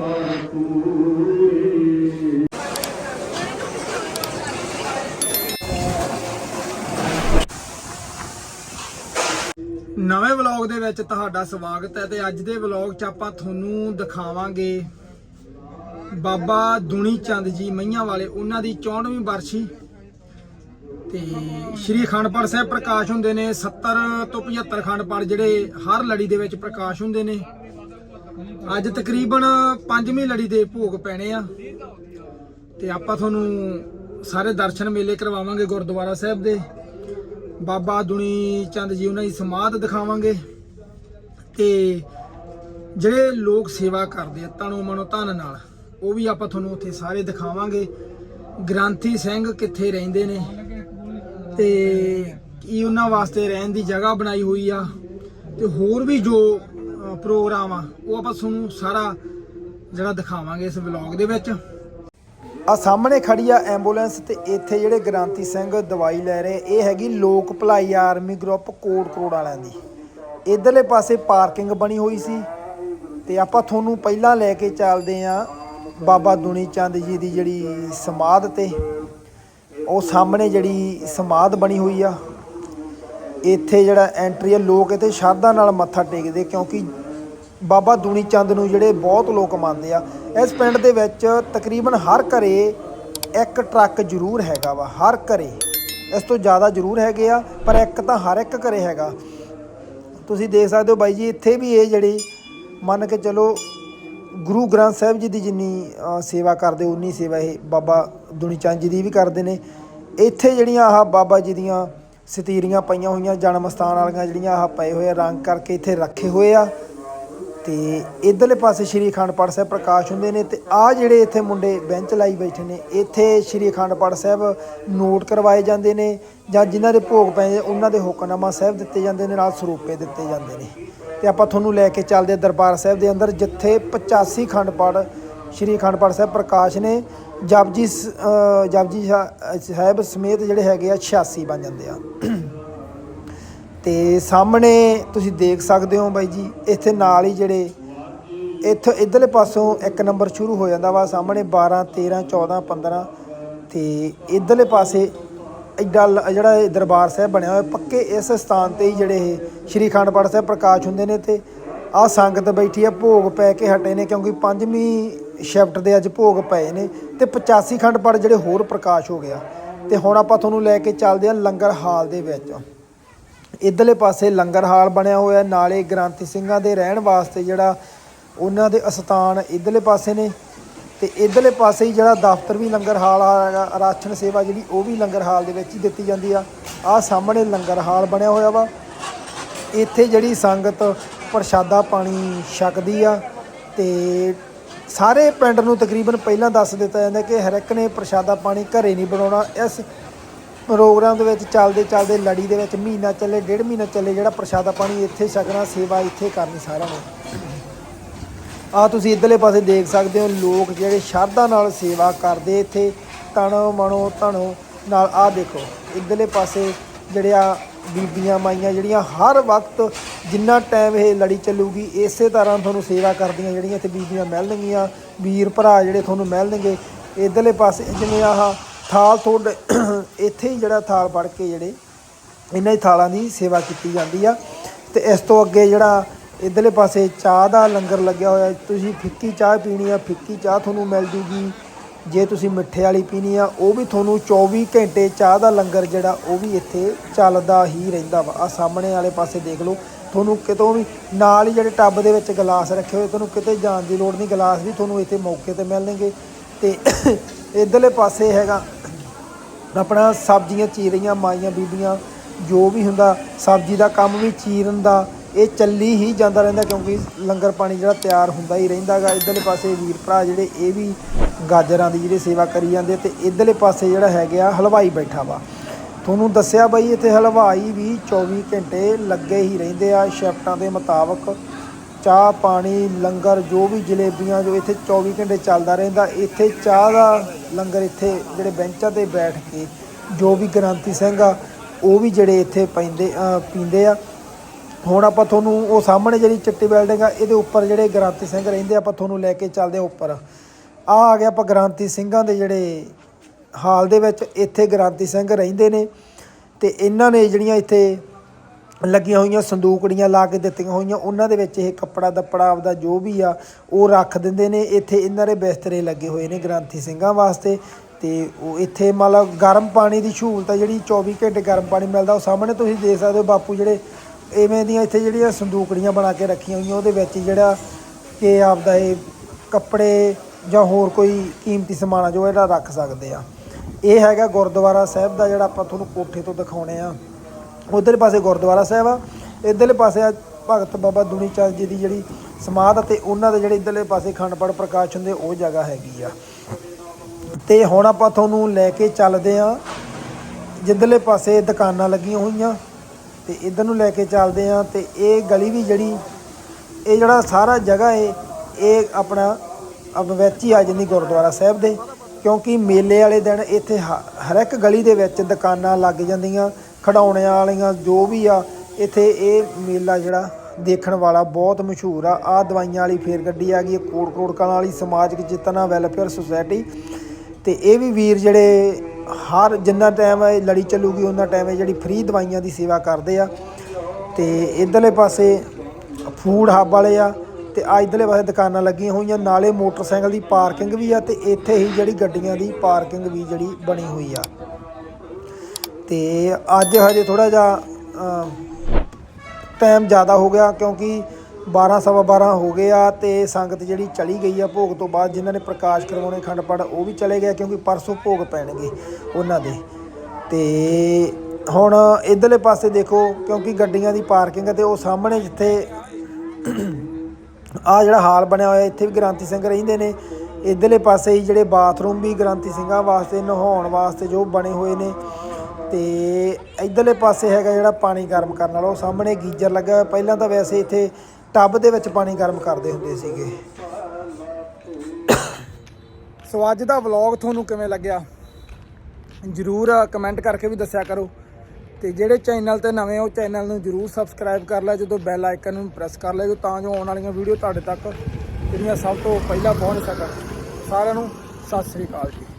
ਨਵੇਂ ਵਲੌਗ ਦੇ ਵਿੱਚ ਤੁਹਾਡਾ ਸਵਾਗਤ ਹੈ ਤੇ ਅੱਜ ਦੇ ਵਲੌਗ 'ਚ ਆਪਾਂ ਤੁਹਾਨੂੰ ਦਿਖਾਵਾਂਗੇ ਬਾਬਾ ਦੁਨੀ ਚੰਦ ਜੀ ਮਈਆਂ ਵਾਲੇ, ਉਹਨਾਂ ਦੀ 64ਵੀਂ ਬਰਸੀ। ਤੇ ਸ਼੍ਰੀ ਅਖੰਡ ਸਾਹਿਬ ਪ੍ਰਕਾਸ਼ ਹੁੰਦੇ ਨੇ 70 ਤੋਂ 75 ਅਖੰਡ ਪਾਠ ਜਿਹੜੇ ਹਰ ਲੜੀ ਦੇ ਵਿੱਚ ਪ੍ਰਕਾਸ਼ ਹੁੰਦੇ ਨੇ। ਅੱਜ ਤਕਰੀਬਨ ਪੰਜਵੀਂ ਲੜੀ ਦੇ ਭੋਗ ਪੈਣੇ ਆ। ਤੇ ਆਪਾਂ ਤੁਹਾਨੂੰ ਸਾਰੇ ਦਰਸ਼ਨ ਮੇਲੇ ਕਰਵਾਵਾਂਗੇ ਗੁਰਦੁਆਰਾ ਸਾਹਿਬ ਦੇ। ਬਾਬਾ ਦੁਨੀ ਚੰਦ ਜੀ ਉਹਨਾਂ ਦੀ ਸਮਾਧ ਦਿਖਾਵਾਂਗੇ। ਤੇ ਜਿਹੜੇ ਲੋਕ ਸੇਵਾ ਕਰਦੇ ਆ ਤਨੋ ਮਨੋ ਧਨ ਨਾਲ, ਉਹ ਵੀ ਆਪਾਂ ਤੁਹਾਨੂੰ ਉੱਥੇ ਸਾਰੇ ਦਿਖਾਵਾਂਗੇ। ਗ੍ਰਾਂਥੀ ਸਿੰਘ ਕਿੱਥੇ ਰਹਿੰਦੇ ਨੇ? ਤੇ ਕੀ ਉਹਨਾਂ ਵਾਸਤੇ ਰਹਿਣ ਦੀ ਜਗ੍ਹਾ ਬਣਾਈ ਹੋਈ ਆ? ਤੇ ਹੋਰ ਵੀ ਜੋ ਪ੍ਰੋਗਰਾਮ ਆ, ਉਹ ਆਪਾਂ ਤੁਹਾਨੂੰ ਸਾਰਾ ਜਿਹੜਾ ਦਿਖਾਵਾਂਗੇ ਇਸ ਵਲੌਗ ਦੇ ਵਿੱਚ। ਆ ਸਾਹਮਣੇ ਖੜੀ ਆ ਐਂਬੂਲੈਂਸ ਤੇ ਇੱਥੇ ਜਿਹੜੇ ਗ੍ਰਾਂਤੀ ਸਿੰਘ ਦਵਾਈ ਲੈ ਰਹੇ, ਇਹ ਹੈਗੀ ਲੋਕ ਭਲਾਈ ਆਰਮੀ ਗਰੁੱਪ ਕੋਟ ਕਰੋੜ ਵਾਲਿਆਂ ਦੀ। ਇਧਰਲੇ ਪਾਸੇ ਪਾਰਕਿੰਗ ਬਣੀ ਹੋਈ ਸੀ ਤੇ ਆਪਾਂ ਤੁਹਾਨੂੰ ਪਹਿਲਾਂ ਲੈ ਕੇ ਚੱਲਦੇ ਆ ਬਾਬਾ ਦੁਨੀ ਚੰਦ ਜੀ ਦੀ ਜਿਹੜੀ ਸਮਾਧ ਤੇ। ਉਹ ਸਾਹਮਣੇ ਜਿਹੜੀ ਸਮਾਧ ਬਣੀ ਹੋਈ ਆ। ਇੱਥੇ ਜਿਹੜਾ ਐਂਟਰੀ ਆ, ਲੋਕ ਇੱਥੇ ਸ਼ਰਧਾ ਨਾਲ ਮੱਥਾ ਟੇਕਦੇ ਕਿਉਂਕਿ ਬਾਬਾ ਦੁਨੀ ਚੰਦ ਨੂੰ ਜਿਹੜੇ ਬਹੁਤ ਲੋਕ ਮੰਨਦੇ ਆ, ਇਸ ਪਿੰਡ ਦੇ ਵਿੱਚ ਤਕਰੀਬਨ ਹਰ ਘਰੇ ਇੱਕ ਟਰੱਕ ਜ਼ਰੂਰ ਹੈਗਾ ਵਾ, ਹਰ ਘਰੇ। ਇਸ ਤੋਂ ਜ਼ਿਆਦਾ ਜ਼ਰੂਰ ਹੈਗੇ ਆ, ਪਰ ਇੱਕ ਤਾਂ ਹਰ ਇੱਕ ਘਰੇ ਹੈਗਾ। ਤੁਸੀਂ ਦੇਖ ਸਕਦੇ ਹੋ ਬਾਈ ਜੀ, ਇੱਥੇ ਵੀ ਇਹ ਜਿਹੜੀ ਮੰਨ ਕੇ ਚਲੋ ਗੁਰੂ ਗ੍ਰੰਥ ਸਾਹਿਬ ਜੀ ਦੀ ਜਿੰਨੀ ਸੇਵਾ ਕਰਦੇ, ਉਨੀ ਸੇਵਾ ਇਹ ਬਾਬਾ ਦੁਨੀ ਚੰਦ ਜੀ ਦੀ ਵੀ ਕਰਦੇ ਨੇ। ਇੱਥੇ ਜਿਹੜੀਆਂ ਆਹ ਬਾਬਾ ਜੀ ਦੀਆਂ ਸਤੀਰੀਆਂ ਪਈਆਂ ਹੋਈਆਂ ਜਨਮ ਸਥਾਨ ਵਾਲੀਆਂ ਜਿਹੜੀਆਂ ਆਹ ਪਏ ਹੋਏ ਆ, ਰੰਗ ਕਰਕੇ ਇੱਥੇ ਰੱਖੇ ਹੋਏ ਆ। ਤੇ ਇਧਰਲੇ ਪਾਸੇ ਸ਼੍ਰੀ ਅਖੰਡ ਪਾਠ ਸਾਹਿਬ ਪ੍ਰਕਾਸ਼ ਹੁੰਦੇ ਨੇ ਤੇ ਆ ਜਿਹੜੇ ਇੱਥੇ ਮੁੰਡੇ ਬੈਂਚ ਲਾਈ ਬੈਠੇ ਨੇ, ਇੱਥੇ ਸ਼੍ਰੀ ਅਖੰਡ ਪਾਠ ਸਾਹਿਬ ਨੋਟ ਕਰਵਾਏ ਜਾਂਦੇ ਨੇ ਜਾਂ ਜਿਨ੍ਹਾਂ ਦੇ ਭੋਗ ਪਏ ਉਹਨਾਂ ਦੇ ਹੁਕਮਨਾਮਾ ਸਾਹਿਬ ਦਿੱਤੇ ਜਾਂਦੇ ਨੇ, ਨਾਲ ਸਰੂਪੇ ਦਿੱਤੇ ਜਾਂਦੇ ਨੇ। ਤੇ ਆਪਾਂ ਤੁਹਾਨੂੰ ਲੈ ਕੇ ਚੱਲਦੇ ਹਾਂ ਦਰਬਾਰ ਸਾਹਿਬ ਦੇ ਅੰਦਰ, ਜਿੱਥੇ 85 ਖੰਡ ਪਾਠ ਸ਼੍ਰੀ ਅਖੰਡ ਪਾਠ ਸਾਹਿਬ ਪ੍ਰਕਾਸ਼ ਨੇ ਜਪਜੀ ਸ- ਜਪਜੀ ਸਾ- ਸਾਹਿਬ ਸਮੇਤ ਜਿਹੜੇ ਹੈਗੇ ਆ 86 ਬਣ ਜਾਂਦੇ ਆ। ਤੇ ਸਾਹਮਣੇ ਤੁਸੀਂ ਦੇਖ ਸਕਦੇ ਹੋ ਬਾਈ ਜੀ, ਇੱਥੇ ਨਾਲ ਹੀ ਜਿਹੜੇ ਇੱਥੋਂ ਇਧਰਲੇ ਪਾਸੋਂ ਇੱਕ ਨੰਬਰ ਸ਼ੁਰੂ ਹੋ ਜਾਂਦਾ ਵਾ, ਸਾਹਮਣੇ 12 13 14 15 ਤੇ ਇਧਰਲੇ ਪਾਸੇ ਐਡਾ ਲ- ਜਿਹੜਾ ਦਰਬਾਰ ਸਾਹਿਬ ਬਣਿਆ ਹੋਇਆ, ਪੱਕੇ ਇਸ ਸਥਾਨ ਤੇ ਹੀ ਜਿਹੜੇ ਇਹ ਸ਼੍ਰੀ ਅਖੰਡ ਪਾਠ ਸਾਹਿਬ ਪ੍ਰਕਾਸ਼ ਹੁੰਦੇ ਨੇ ਤੇ ਆਹ ਸੰਗਤ ਬੈਠੀ ਆ, ਭੋਗ ਪੈ ਕੇ ਹਟੇ ਨੇ ਕਿਉਂਕਿ ਪੰਜਵੀਂ ਸ਼ਿਫਟ ਦੇ ਅੱਜ ਭੋਗ ਪਏ ਨੇ ਤੇ 85 ਖੰਡ ਪਾਠ ਜਿਹੜੇ ਹੋਰ ਪ੍ਰਕਾਸ਼ ਹੋ ਗਿਆ। ਤੇ ਹੁਣ ਆਪਾਂ ਤੁਹਾਨੂੰ ਲੈ ਕੇ ਚੱਲਦੇ ਹਾਂ ਲੰਗਰ ਹਾਲ ਦੇ ਵਿੱਚ। ਇਧਰਲੇ ਪਾਸੇ ਲੰਗਰ ਹਾਲ ਬਣਿਆ ਹੋਇਆ ਨਾਲੇ ਗ੍ਰਾਂਤੀ ਸਿੰਘਾਂ ਦੇ ਰਹਿਣ ਵਾਸਤੇ ਜਿਹੜਾ ਉਹਨਾਂ ਦੇ ਅਸਥਾਨ ਇਧਰਲੇ ਪਾਸੇ ਨੇ। ਤੇ ਇਧਰਲੇ ਪਾਸੇ ਹੀ ਜਿਹੜਾ ਦਫ਼ਤਰ ਵੀ ਲੰਗਰ ਹਾਲ ਹੈਗਾ ਰਾਸ਼ਨ ਸੇਵਾ ਜਿਹੜੀ ਉਹ ਵੀ ਲੰਗਰ ਹਾਲ ਦੇ ਵਿੱਚ ਹੀ ਦਿੱਤੀ ਜਾਂਦੀ ਆ। ਆਹ ਸਾਹਮਣੇ ਲੰਗਰ ਹਾਲ ਬਣਿਆ ਹੋਇਆ ਵਾ। ਇੱਥੇ ਜਿਹੜੀ ਸੰਗਤ ਪ੍ਰਸ਼ਾਦਾ ਪਾਣੀ ਛਕਦੀ ਆ ਤੇ ਸਾਰੇ ਪਿੰਡ ਨੂੰ ਤਕਰੀਬਨ ਪਹਿਲਾਂ ਦੱਸ ਦਿੱਤਾ ਜਾਂਦਾ ਕਿ ਹਰ ਇੱਕ ਨੇ ਪ੍ਰਸ਼ਾਦਾ ਪਾਣੀ ਘਰੇ ਨਹੀਂ ਬਣਾਉਣਾ। ਇਸ ਪ੍ਰੋਗਰਾਮ ਦੇ ਵਿੱਚ ਚੱਲਦੇ ਚੱਲਦੇ ਲੜੀ ਦੇ ਵਿੱਚ ਮਹੀਨਾ ਚੱਲੇ, ਡੇਢ ਮਹੀਨਾ ਚੱਲੇ ਜਿਹੜਾ ਪ੍ਰਸ਼ਾਦਾ ਪਾਣੀ ਇੱਥੇ ਛਕਣਾ, ਸੇਵਾ ਇੱਥੇ ਕਰਨੀ ਸਾਰਿਆਂ ਨੇ। ਆ ਤੁਸੀਂ ਇਧਰਲੇ ਪਾਸੇ ਦੇਖ ਸਕਦੇ ਹੋ, ਲੋਕ ਜਿਹੜੇ ਸ਼ਰਧਾ ਨਾਲ ਸੇਵਾ ਕਰਦੇ ਇੱਥੇ, ਤਣੋ ਮਣੋ ਧਣੋ ਨਾਲ। ਆ ਦੇਖੋ, ਇਧਰਲੇ ਪਾਸੇ ਜਿਹੜੇ ਆ ਬੀਬੀਆਂ ਮਾਈਆਂ ਜਿਹੜੀਆਂ ਹਰ ਵਕਤ ਜਿੰਨਾ ਟਾਈਮ ਇਹ ਲੜੀ ਚੱਲੂਗੀ, ਇਸੇ ਤਰ੍ਹਾਂ ਤੁਹਾਨੂੰ ਸੇਵਾ ਕਰਦੀਆਂ ਜਿਹੜੀਆਂ ਇੱਥੇ ਬੀਬੀਆਂ ਮਿਲਣਗੀਆਂ, ਵੀਰ ਭਰਾ ਜਿਹੜੇ ਤੁਹਾਨੂੰ ਮਿਲਣਗੇ, ਇਧਰਲੇ ਪਾਸੇ ਜਿਵੇਂ ਆਹ ਥਾਲ ਤੁਹਾਡੇ ਇੱਥੇ ਹੀ ਜਿਹੜਾ ਥਾਲ ਫੜ ਕੇ ਜਿਹੜੇ ਇਹਨਾਂ ਹੀ ਥਾਲਾਂ ਦੀ ਸੇਵਾ ਕੀਤੀ ਜਾਂਦੀ ਆ। ਤੇ ਇਸ ਤੋਂ ਅੱਗੇ ਜਿਹੜਾ ਇਧਰਲੇ ਪਾਸੇ ਚਾਹ ਦਾ ਲੰਗਰ ਲੱਗਿਆ ਹੋਇਆ, ਤੁਸੀਂ ਫਿੱਕੀ ਚਾਹ ਪੀਣੀ ਆ, ਫਿੱਕੀ ਚਾਹ ਤੁਹਾਨੂੰ ਮਿਲ ਜੂਗੀ। ਜੇ ਤੁਸੀਂ ਮਿੱਠੇ ਵਾਲੀ ਪੀਣੀ ਆ, ਉਹ ਵੀ ਤੁਹਾਨੂੰ 24 ਘੰਟੇ ਚਾਹ ਦਾ ਲੰਗਰ ਜਿਹੜਾ, ਉਹ ਵੀ ਇੱਥੇ ਚੱਲਦਾ ਹੀ ਰਹਿੰਦਾ ਵਾ। ਆ ਸਾਹਮਣੇ ਵਾਲੇ ਪਾਸੇ ਦੇਖ ਲਓ, ਤੁਹਾਨੂੰ ਕਿਤੋਂ ਵੀ ਨਾਲ ਹੀ ਜਿਹੜੇ ਟੱਬ ਦੇ ਵਿੱਚ ਗਲਾਸ ਰੱਖੇ ਹੋਏ, ਤੁਹਾਨੂੰ ਕਿਤੇ ਜਾਣ ਦੀ ਲੋੜ ਨਹੀਂ, ਗਲਾਸ ਵੀ ਤੁਹਾਨੂੰ ਇੱਥੇ ਮੌਕੇ ਤੇ ਮਿਲਣਗੇ। ਤੇ ਇਧਰਲੇ ਪਾਸੇ ਹੈਗਾ ਆਪਣਾ ਸਬਜ਼ੀਆਂ ਚੀਰ ਰਹੀਆਂ ਮਾਈਆਂ ਬੀਬੀਆਂ, ਜੋ ਵੀ ਹੁੰਦਾ, ਸਬਜ਼ੀ ਦਾ ਕੰਮ ਵੀ ਚੀਰਨ ਦਾ, ਇਹ ਚੱਲੀ ਹੀ ਜਾਂਦਾ ਰਹਿੰਦਾ, ਕਿਉਂਕਿ ਲੰਗਰ ਪਾਣੀ ਜਿਹੜਾ ਤਿਆਰ ਹੁੰਦਾ ਹੀ ਰਹਿੰਦਾਗਾ ਇਧਰਲੇ ਪਾਸੇ ਵੀਰ ਭਰਾ ਜਿਹੜੇ, ਇਹ ਵੀ ਗਾਜਰਾਂ ਦੀ ਜਿਹੜੀ ਸੇਵਾ ਕਰੀ ਜਾਂਦੇ ਤੇ ਇਧਰਲੇ ਪਾਸੇ ਜਿਹੜਾ ਹੈਗਾ ਹਲਵਾਈ ਬੈਠਾ ਵਾ। ਤੁਹਾਨੂੰ ਦੱਸਿਆ ਬਈ ਇੱਥੇ ਹਲਵਾਈ ਵੀ 24 ਘੰਟੇ ਲੱਗੇ ਹੀ ਰਹਿੰਦੇ ਆ ਸ਼ਿਫਟਾਂ ਦੇ ਮੁਤਾਬਕ ਚਾਹ, ਪਾਣੀ, ਲੰਗਰ, ਜੋ ਵੀ ਜਲੇਬੀਆਂ ਜੋ ਇੱਥੇ 24 ਘੰਟੇ ਚੱਲਦਾ ਰਹਿੰਦਾ, ਇੱਥੇ ਚਾਹ ਦਾ ਲੰਗਰ ਇੱਥੇ ਜਿਹੜੇ ਬੈਂਚਾਂ ਤੇ ਬੈਠ ਕੇ ਜੋ ਵੀ ਗ੍ਰਾਂਤੀ ਸਿੰਘ ਆ, ਉਹ ਵੀ ਜਿਹੜੇ ਇੱਥੇ ਪੈਂਦੇ ਪੀਂਦੇ ਆ। ਹੁਣ ਆਪਾਂ ਤੁਹਾਨੂੰ ਉਹ ਸਾਹਮਣੇ ਜਿਹੜੀ ਚਿੱਟੀ ਬਿਲਡਿੰਗ ਆ, ਇਹਦੇ ਉੱਪਰ ਜਿਹੜੇ ਗ੍ਰਾਂਤੀ ਸਿੰਘ ਰਹਿੰਦੇ ਆਪਾਂ ਤੁਹਾਨੂੰ ਲੈ ਕੇ ਚੱਲਦੇ ਆ ਉੱਪਰ। ਆ ਆ ਗਿਆ ਆਪਾਂ ਗ੍ਰਾਂਤੀ ਸਿੰਘਾਂ ਦੇ ਜਿਹੜੇ ਹਾਲ ਦੇ ਵਿੱਚ ਇੱਥੇ ਗ੍ਰਾਂਤੀ ਸਿੰਘ ਰਹਿੰਦੇ ਨੇ ਤੇ ਇਹਨਾਂ ਨੇ ਜਿਹੜੀਆਂ ਇੱਥੇ ਲੱਗੀਆਂ ਹੋਈਆਂ ਸੰਦੂਕੜੀਆਂ ਲਾ ਕੇ ਦਿੱਤੀਆਂ ਹੋਈਆਂ, ਉਹਨਾਂ ਦੇ ਵਿੱਚ ਇਹ ਕੱਪੜਾ ਦੱਪੜਾ ਆਪਦਾ ਜੋ ਵੀ ਆ, ਉਹ ਰੱਖ ਦਿੰਦੇ ਨੇ। ਇੱਥੇ ਇਹਨਾਂ ਦੇ ਬਿਸਤਰੇ ਲੱਗੇ ਹੋਏ ਨੇ ਗ੍ਰਾਂਥੀ ਸਿੰਘਾਂ ਵਾਸਤੇ ਤੇ ਉਹ ਇੱਥੇ ਮਤਲਬ ਗਰਮ ਪਾਣੀ ਦੀ ਸਹੂਲਤ ਆ ਜਿਹੜੀ 24 ਘੰਟੇ ਗਰਮ ਪਾਣੀ ਮਿਲਦਾ, ਉਹ ਸਾਹਮਣੇ ਤੁਸੀਂ ਦੇਖ ਸਕਦੇ ਹੋ ਬਾਪੂ ਜਿਹੜੇ ਐਵੇਂ ਦੀਆਂ ਇੱਥੇ ਜਿਹੜੀਆਂ ਸੰਦੂਕੜੀਆਂ ਬਣਾ ਕੇ ਰੱਖੀਆਂ ਹੋਈਆਂ, ਉਹਦੇ ਵਿੱਚ ਜਿਹੜਾ ਕਿ ਆਪਦਾ ਇਹ ਕੱਪੜੇ ਜਾਂ ਹੋਰ ਕੋਈ ਕੀਮਤੀ ਸਮਾਨ ਆ ਜੋ ਇਹਦਾ ਰੱਖ ਸਕਦੇ ਆ। ਇਹ ਹੈਗਾ ਗੁਰਦੁਆਰਾ ਸਾਹਿਬ ਦਾ ਜਿਹੜਾ ਆਪਾਂ ਤੁਹਾਨੂੰ ਕੋਠੇ ਤੋਂ ਦਿਖਾਉਣੇ ਆ। ਉਧਰਲੇ ਪਾਸੇ ਗੁਰਦੁਆਰਾ ਸਾਹਿਬ ਆ। ਇਧਰਲੇ ਪਾਸੇ ਆ ਭਗਤ ਬਾਬਾ ਦੁਨੀ ਚੰਦ ਜੀ ਦੀ ਜਿਹੜੀ ਸਮਾਧ ਆ ਤੇ ਉਹਨਾਂ ਦੇ ਜਿਹੜੇ ਇਧਰਲੇ ਪਾਸੇ ਖੰਡਪੜ ਪਾਠ ਪ੍ਰਕਾਸ਼ ਹੁੰਦੇ, ਉਹ ਜਗ੍ਹਾ ਹੈਗੀ ਆ। ਤੇ ਹੁਣ ਆਪਾਂ ਤੁਹਾਨੂੰ ਲੈ ਕੇ ਚੱਲਦੇ ਆ। ਜਿੱਧਰਲੇ ਪਾਸੇ ਦੁਕਾਨਾਂ ਲੱਗੀਆਂ ਹੋਈਆਂ, ਤੇ ਇਧਰ ਨੂੰ ਲੈ ਕੇ ਚੱਲਦੇ ਆ ਤੇ ਇਹ ਗਲੀ ਵੀ ਜਿਹੜੀ, ਇਹ ਜਿਹੜਾ ਸਾਰਾ ਜਗ੍ਹਾ ਏ, ਇਹ ਆਪਣਾ ਵਿੱਚ ਹੀ ਆ ਜਾਂਦੀ ਗੁਰਦੁਆਰਾ ਸਾਹਿਬ ਦੇ, ਕਿਉਂਕਿ ਮੇਲੇ ਵਾਲੇ ਦਿਨ ਇੱਥੇ ਹ- ਹਰ ਇੱਕ ਗਲੀ ਦੇ ਵਿੱਚ ਦੁਕਾਨਾਂ ਲੱਗ ਜਾਂਦੀਆਂ ਖਡਾਉਣਿਆਂ ਵਾਲੀਆਂ ਜੋ ਵੀ ਆ, ਇੱਥੇ ਇਹ ਮੇਲਾ ਜਿਹੜਾ ਦੇਖਣ ਵਾਲਾ ਬਹੁਤ ਮਸ਼ਹੂਰ ਆ। ਆ ਦਵਾਈਆਂ ਵਾਲੀ ਫੇਰ ਗੱਡੀ ਆ ਗਈ ਇਹ ਕੋੜ ਕੋੜ ਕਲਾਂ ਵਾਲੀ ਸਮਾਜਿਕ ਚੇਤਨਾ ਵੈਲਫੇਅਰ ਸੁਸਾਇਟੀ। ਤੇ ਇਹ ਵੀ ਵੀਰ ਜਿਹੜੇ ਹਰ ਜਿੰਨਾ ਟਾਈਮ ਇਹ ਲੜੀ ਚੱਲੂਗੀ, ਉਹਨਾਂ ਟਾਈਮ ਇਹ ਜਿਹੜੀ ਫ੍ਰੀ ਦਵਾਈਆਂ ਦੀ ਸੇਵਾ ਕਰਦੇ ਆ। ਤੇ ਇਧਰਲੇ ਪਾਸੇ ਫੂਡ ਹੱਬ ਵਾਲੇ ਆ ਤੇ ਆ ਇਧਰਲੇ ਪਾਸੇ ਦੁਕਾਨਾਂ ਲੱਗੀਆਂ ਹੋਈਆਂ, ਨਾਲੇ ਮੋਟਰਸਾਈਕਲ ਦੀ ਪਾਰਕਿੰਗ ਵੀ ਆ ਤੇ ਇੱਥੇ ਹੀ ਜਿਹੜੀ ਗੱਡੀਆਂ ਦੀ ਪਾਰਕਿੰਗ ਵੀ ਜਿਹੜੀ ਬਣੀ ਹੋਈ ਆ। ਤੇ ਅੱਜ ਹਜੇ ਥੋੜਾ ਜਿਹਾ ਟਾਈਮ ਜ਼ਿਆਦਾ ਹੋ ਗਿਆ ਕਿਉਂਕਿ 12 ਸਵਾ 12 ਹੋ ਗਏ ਆ ਤੇ ਸੰਗਤ ਜਿਹੜੀ ਚਲੀ ਗਈ ਆ ਭੋਗ ਤੋਂ ਬਾਅਦ, ਜਿਨ੍ਹਾਂ ਨੇ ਪ੍ਰਕਾਸ਼ ਕਰਵਾਉਣੇ ਖੰਡ ਪਾਠ, ਉਹ ਵੀ ਚਲੇ ਗਏ ਕਿਉਂਕਿ ਪਰਸੋਂ ਭੋਗ ਪੈਣਗੇ ਉਹਨਾਂ ਦੇ। ਤੇ ਹੁਣ ਇਧਰਲੇ ਪਾਸੇ ਦੇਖੋ ਕਿਉਂਕਿ ਗੱਡੀਆਂ ਦੀ ਪਾਰਕਿੰਗ ਤੇ ਉਹ ਸਾਹਮਣੇ ਜਿੱਥੇ ਆ ਜਿਹੜਾ ਹਾਲ ਬਣਿਆ ਹੋਇਆ, ਇੱਥੇ ਵੀ ਗ੍ਰਾਂਤੀ ਸਿੰਘ ਰਹਿੰਦੇ ਨੇ। ਇਧਰਲੇ ਪਾਸੇ ਹੀ ਜਿਹੜੇ ਬਾਥਰੂਮ ਵੀ ਗ੍ਰਾਂਤੀ ਸਿੰਘਾਂ ਵਾਸਤੇ, ਨਹਾਉਣ ਵਾਸਤੇ ਜੋ ਬਣੇ ਹੋਏ ਨੇ। ਤੇ ਇਧਰਲੇ ਪਾਸੇ ਹੈਗਾ ਜਿਹੜਾ ਪਾਣੀ ਗਰਮ ਕਰਨ ਵਾਲਾ, ਉਹ ਸਾਹਮਣੇ ਗੀਜ਼ਰ ਲੱਗਾ ਹੋਇਆ। ਪਹਿਲਾਂ ਤਾਂ ਵੈਸੇ ਇੱਥੇ ਟੱਬ ਦੇ ਵਿੱਚ ਪਾਣੀ ਗਰਮ ਕਰਦੇ ਹੁੰਦੇ ਸੀਗੇ। ਸੋ ਅੱਜ ਦਾ ਵਲੌਗ ਤੁਹਾਨੂੰ ਕਿਵੇਂ ਲੱਗਿਆ? ਜਰੂਰ ਕਮੈਂਟ ਕਰਕੇ ਵੀ ਦੱਸਿਆ ਕਰੋ। ਤੇ ਜਿਹੜੇ ਚੈਨਲ ਤੇ ਨਵੇਂ ਹੋ, ਚੈਨਲ ਨੂੰ ਜਰੂਰ ਸਬਸਕ੍ਰਾਈਬ ਕਰ ਲੈ, ਜਦੋਂ ਬੈਲ ਆਈਕਨ ਨੂੰ ਪ੍ਰੈਸ ਕਰ ਲਿਆ ਤਾਂ ਜੋ ਆਉਣ ਵਾਲੀਆਂ ਵੀਡੀਓ ਤੁਹਾਡੇ ਤੱਕ ਜਿਹੜੀਆਂ ਸਭ ਤੋਂ ਪਹਿਲਾਂ ਪਹੁੰਚ ਸਕਣ। ਸਾਰਿਆਂ ਨੂੰ ਸਤਿ ਸ੍ਰੀ ਅਕਾਲ ਜੀ।